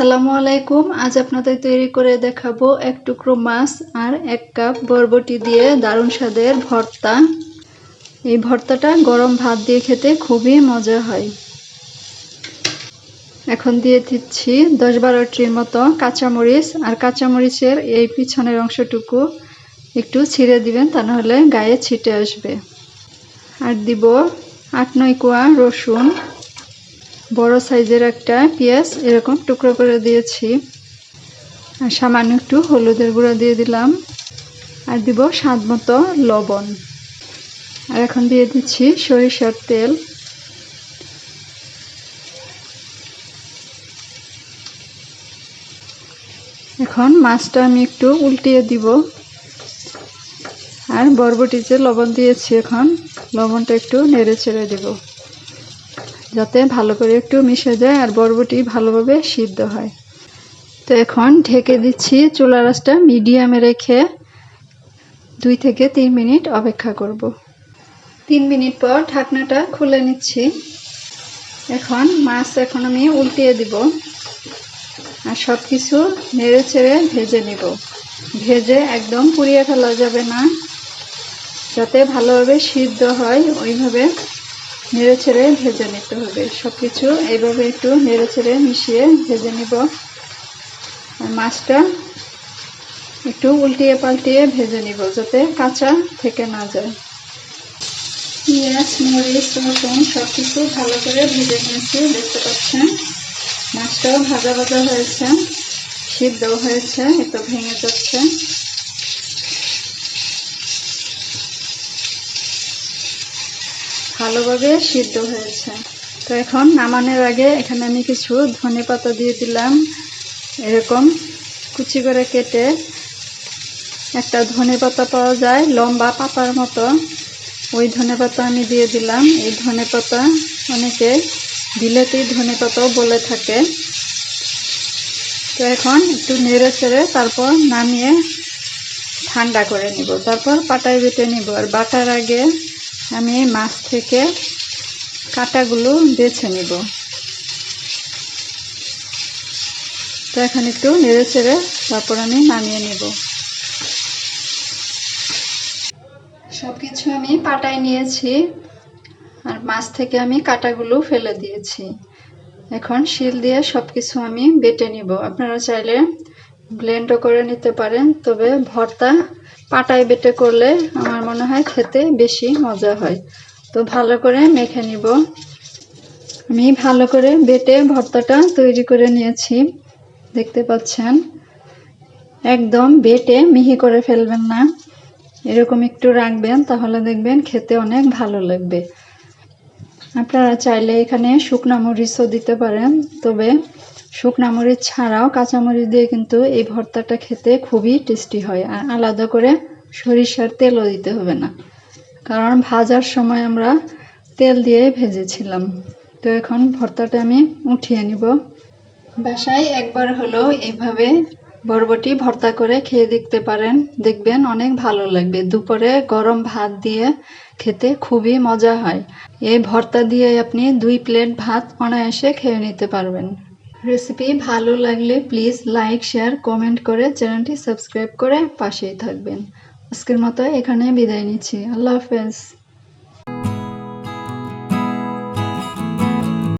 আসসালামু আলাইকুম। আজ আপনাদের তৈরি করে দেখাবো এক টুকরো মাছ আর এক কাপ বরবটি দিয়ে দারুণ স্বাদের ভর্তা। এই ভর্তাটা গরম ভাত দিয়ে খেতে খুবই মজা হয়। এখন দিয়ে দিচ্ছি দশ বারোটির মতো কাঁচামরিচ আর কাঁচামরিচের এই পিছনের অংশটুকু একটু ছিঁড়ে দিবেন, তা নাহলে গায়ে ছিটে আসবে। আর দিব আট নয় কোয়া রসুন। বড় সাইজের একটা পেঁয়াজ এরকম টুকরো করে দিয়েছি। আর সামান্য একটু হলুদের গুঁড়া দিয়ে দিলাম। আর দিব স্বাদ মতো লবণ। আর এখন দিয়ে দিচ্ছি সরিষার তেল। এখন মাছটা আমি একটু উল্টিয়ে দিব। আর বরবটি যে লবণ দিয়েছি এখন, লবণটা একটু নেড়ে ছেড়ে দিব। যাতে ভালো করে একটু মিশে যায় আর বরবটি ভালোভাবে সিদ্ধ হয়। তো এখন ঢেকে দিচ্ছি চুলা রাসটা মিডিয়ামে রেখে দুই থেকে তিন মিনিট অপেক্ষা করব। তিন মিনিট পর ঢাকনাটা খুলে নিচ্ছি। এখন মাছ এখন আমি উল্টিয়ে দিব আর সব কিছু নেড়ে ছেড়ে ভেজে নিব। ভেজে একদম পুড়িয়ে ফেলা যাবে না। যাতে ভালোভাবে সিদ্ধ হয়, ওইভাবে নেড়ে ছেড়ে ভেজে নিতে হবে সব কিছু এইভাবে একটু নেড়ে ছেড়ে মিশিয়ে ভেজে নিব। মাছটা একটু উল্টিয়ে পাল্টিয়ে ভেজে নিব যাতে কাঁচা থেকে না যায়। পেঁয়াজ, মরিচ, রসুন সব কিছু ভালো করে ভেজে নিয়েছি, দেখতে পাচ্ছেন? মাছটাও ভাজা ভাজা হয়েছে, সিদ্ধও হয়েছে একটু ভেঙে যাচ্ছে। ভালোভাবে সিদ্ধ হয়েছে। তো এখন নামানোর আগে এখানে আমি কিছু ধনে পাতা দিয়ে দিলাম। এরকম কুচি করে কেটে একটা ধনে পাতা পাওয়া যায়, লম্বা পাতার মতো। ওই ধনে পাতা আমি দিয়ে দিলাম। এই ধনে পাতা অনেকে বিলেতি ধনে পাতাও বলে থাকে। তো এখন একটু নেড়ে চেড়ে তারপর নামিয়ে ঠান্ডা করে নিব। তারপর পাটায় বেটে নিব। আর বাটার আগে আমি মাছ থেকে কাটাগুলো বেছে নিব। তো এখন একটু নেড়ে ছেড়ে তারপর আমি নামিয়ে নিব। সব কিছু আমি পাটায় নিয়েছি আর মাছ থেকে আমি কাটাগুলো ফেলে দিয়েছি। এখন শিল দিয়ে সব কিছু আমি বেটে নিব। আপনারা চাইলে ব্লেন্ডও করে নিতে পারেন, তবে ভর্তা পাটায় বেটে করলে আমার মনে হয় খেতে বেশি মজা হয়। তো ভালো করে মেখে নিব। আমি ভালো করে বেটে ভর্তাটা তৈরি করে নিয়েছি, দেখতে পাচ্ছেন। একদম বেটে মিহি করে ফেলবেন না, এরকম একটু রাখবেন, তাহলে দেখবেন খেতে অনেক ভালো লাগবে। আপনারা চাইলে এখানে শুকনা মরিচও দিতে পারেন, তবে শুকনা মরিচ ছাড়াও কাঁচামরিচ দিয়ে কিন্তু এই ভর্তাটা খেতে খুবই টেস্টি হয়। আর আলাদা করে সরিষার তেলও দিতে হবে না, কারণ ভাজার সময় আমরা তেল দিয়ে ভেজেছিলাম। তো এখন ভর্তাটা আমি উঠিয়ে নিব। বাসায় একবার হলো এইভাবে বরবটি ভর্তা করে খেয়ে দেখতে পারেন। দেখবেন অনেক ভালো লাগবে। দুপুরে গরম ভাত দিয়ে খেতে খুবই মজা হয়। এই ভর্তা দিয়ে আপনি দুই প্লেট ভাত অনায়াসে খেয়ে নিতে পারবেন। রেসিপি ভালো লাগলে প্লিজ লাইক, শেয়ার, কমেন্ট করে চ্যানেলটি সাবস্ক্রাইব করে পাশেই থাকবেন। আজকের মতো এখানে বিদায় নিচ্ছি। আল্লাহ হাফেজ।